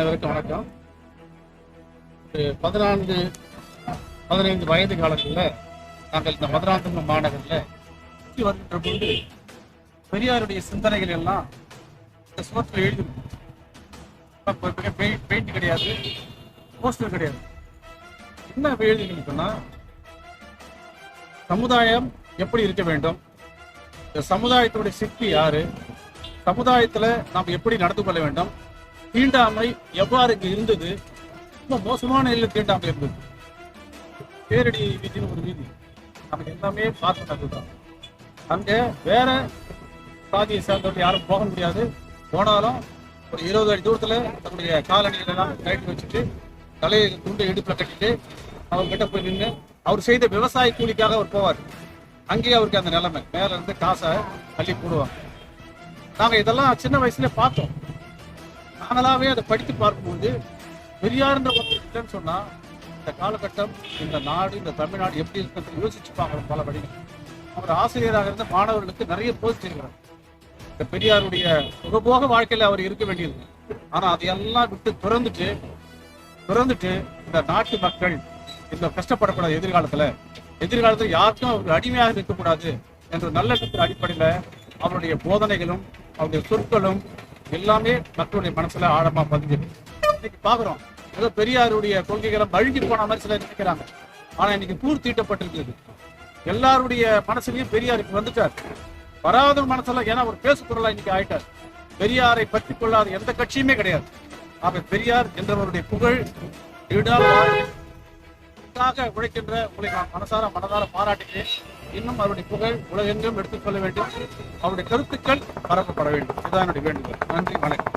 அனைவருக்கும் வணக்கம். ஒரு பதினான்கு பதினைந்து வயது காலங்களில் நாங்கள் இந்த மதுராந்தகம் மாநகரில் சுற்றி வருகின்ற போது பெரியாருடைய சிந்தனைகள் எல்லாம் இந்த சுவற்றில் எழுதி பெயிண்ட் கிடையாது போஸ்டர் கிடையாது. என்ன எழுதி சொன்னா சமுதாயம் எப்படி இருக்க வேண்டும்? இந்த சமுதாயத்துடைய சிற்பி யாரு? சமுதாயத்தில் நாம் எப்படி நடந்து கொள்ள வேண்டும்? தீண்டாமை எவ்வாறு இங்கு இருந்தது? ரொம்ப மோசமான நிலையில் தீண்டாமை இருந்தது. பேரடி வீதின்னு ஒரு வீதி. நமக்கு எல்லாமே பார்த்து தான் அங்க வேற சாதியை சேர்ந்தவர்கள் யாரும் போக முடியாது. போனாலும் ஒரு இருபது அடி தூரத்துல தன்னுடைய காலணிகளெல்லாம் கழட்டி வச்சுட்டு தலையை துண்டை இடுப்புல கட்டிட்டு அவர்கிட்ட போய் நின்று அவர் செய்த விவசாய கூலிக்காக அவர் போவார். அங்கேயே அவருக்கு அந்த நிலைமை. மேல இருந்து காசை தள்ளி போடுவாங்க. நாங்க இதெல்லாம் சின்ன வயசுல பார்த்தோம். நாங்களாவே அதை படித்து பார்க்கும்போது பெரியார்ன்ற ஒருத்தர் இல்லைன்னு சொன்னா இந்த காலகட்டம் இந்த நாடு இந்த தமிழ்நாடு எப்படி இருக்குன்னு யோசிச்சு பார்க்கணும் பல வழி அவர் ஆசிரியராக இருந்த மாணவர்களுக்கு நிறைய போதிச்சிருக்கிறார் இந்த பெரியாருடைய சுகபோக வாழ்க்கையில அவர் இருக்க வேண்டியது ஆனா அதையெல்லாம் விட்டு திறந்துட்டு திறந்துட்டு இந்த நாட்டு மக்கள் இந்த கஷ்டப்படக்கூடாது எதிர்காலத்துல. எதிர்காலத்துல யாருக்கும் அவர் அடிமையாக இருக்கக்கூடாது என்ற நல்ல அடிப்படையில அவருடைய போதனைகளும் அவருடைய சொற்களும் எல்லாமே மக்களுடைய மனசுல ஆழமா பதிஞ்சிருக்கு இன்னைக்கு பாக்குறோம். ஏதோ பெரியாருடைய கொள்கைகளை அழிஞ்சு போன மாதிரி சிலர் நினைக்கிறாங்க. ஆனா இன்னைக்கு தூர் தீட்டப்பட்டிருக்குது எல்லாருடைய மனசுலயும் பெரியாருக்கு வந்துட்டார். வராத மனசுல ஏன்னா ஒரு பேசு பொருளா இன்னைக்கு ஆயிட்டார். பெரியாரை பற்றி கொள்ளாத எந்த கட்சியுமே கிடையாது. ஆக பெரியார் என்றவருடைய புகழ் நீடால் உழைக்கின்ற உங்களை நான் மனசார மனதார பாராட்டுகிறேன். இன்னும் அவருடைய புகழ் உலகெங்கும் எடுத்துக்கொள்ள வேண்டும். அவருடைய கருத்துக்கள் பரப்பப்பட வேண்டும். இதுதான் என்னுடைய வேண்டுகோள். நன்றி வணக்கம்.